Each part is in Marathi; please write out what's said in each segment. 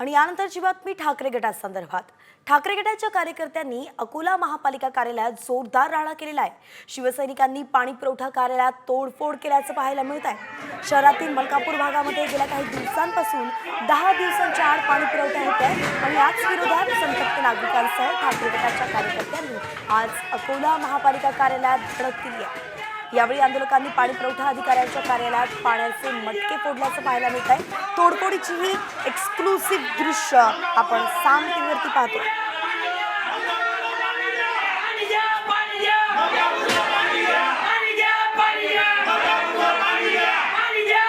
आणि यानंतरची बातमी ठाकरे गटासंदर्भात ठाकरे गटाच्या कार्यकर्त्यांनी अकोला महापालिका कार्यालयात जोरदार राडा केलेला आहे. शिवसैनिकांनी पाणी पुरवठा कार्यालयात तोडफोड केल्याचं पाहायला मिळत आहे शहरातील मलकापूर भागामध्ये गेल्या काही दिवसांपासून दहा दिवसांच्या आड पाणी पुरवठा होत आहे आणि याच विरोधात संतप्त नागरिकांसह ठाकरे गटाच्या कार्यकर्त्यांनी आज अकोला महापालिका कार्यालयात धडक केली आहे. यावेळी आंदोलकांनी पाणी पुरवठा अधिकाऱ्यांच्या कार्यालयात पाण्याचे मटके फोडल्याचं पाहायला मिळत आहे तोडफोडीची ही एक्सक्लुसिव्ह दृश्य आपण साम टीव्हीवरती पाहतो पाणी द्या पाणी द्या पाणी द्या पाणी द्या पाणी द्या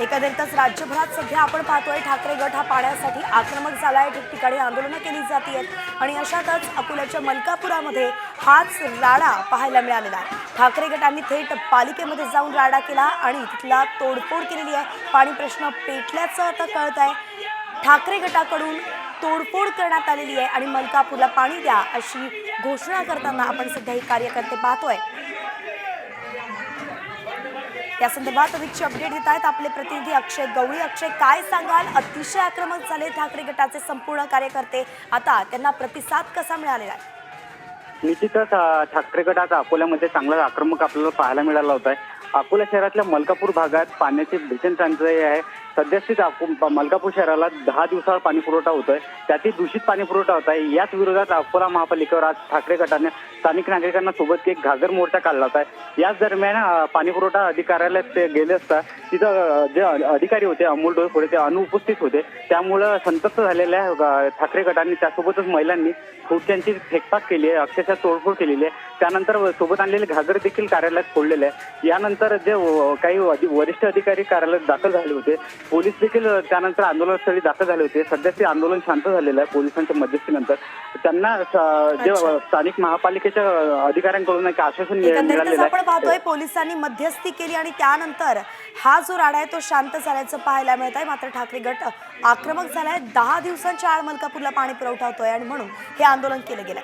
एकंदरीतच राज्यभरात सध्या आपण पाहतोय ठाकरे गट हा पाण्यासाठी आक्रमक झालाय. ठिकठिकाणी आंदोलनं केली जात आहेत आणि अशातच अकोल्याच्या मलकापुरामध्ये हाच राडा पाहायला मिळालेला आहे. ठाकरे गटांनी थेट पालिकेमध्ये जाऊन राडा केला आणि तिथला तोडफोड केलेली आहे. पाणी प्रश्न पेटल्याचं आता कळत आहे ठाकरे गटाकडून तोडफोड करण्यात आलेली आहे आणि मलकापूरला पाणी द्या अशी घोषणा करताना आपण सध्या ही कार्यकर्ते पाहतोय. या संदर्भात अधिकची अपडेट देत आहेत आपले प्रतिनिधी अक्षय गवळी अक्षय. काय सांगाल? अतिशय आक्रमक झाले ठाकरे गटाचे संपूर्ण कार्यकर्ते. आता त्यांना प्रतिसाद कसा मिळालेला आहे? निश्चितच ठाकरे गट आता अकोल्यामध्ये चांगला आक्रमक आपल्याला पाहायला मिळाला होता आहे. अकोला शहरातल्या मलकापूर भागात पाण्याची भीषण टंचाई आहे. सध्यास्थित अको- मलकापूर शहराला दहा दिवसावर पाणी पुरवठा होतोय. त्यातील दूषित पाणी पुरवठा होता आहे. याच विरोधात अकोला महापालिकेवर आज ठाकरे गटाने स्थानिक नागरिकांना सोबत एक घागर मोर्चा काढला होता. याच दरम्यान पाणी पुरवठा अधिकाऱ्यालयात ते गेले असता तिथं जे अधिकारी होते अमोल पुढे ते अनुपस्थित होते. त्यामुळं संतप्त झालेल्या ठाकरे गटांनी त्यासोबतच महिलांनी खुर्च्यांची फेकपाक केली आहे अक्षरशः तोडफोड केलेली आहे. त्यानंतर सोबत आणलेले घागर देखील कार्यालयात फोडलेले आहे यानंतर जे काही वरिष्ठ अधिकारी कार्यालयात दाखल झाले होते. पोलीस देखील त्यानंतर आंदोलनस्थळी दाखल झाले होते. सध्या ते आंदोलन शांत झालेलं आहे पोलिसांच्या मध्यस्थीनंतर त्यांना जे स्थानिक महापालिकेच्या अधिकाऱ्यांकडून एक आश्वासन मिळालेलं आपण पाहतोय पोलिसांनी मध्यस्थी केली आणि त्यानंतर हा जो राडा आहे तो शांत झाल्याचं पाहायला मिळत आहे. मात्र ठाकरे गट आक्रमक झालाय. दहा दिवसांच्या आड मलकापूरला पाणी पुरवठा होतोय आणि म्हणून हे आंदोलन केलं गेलंय.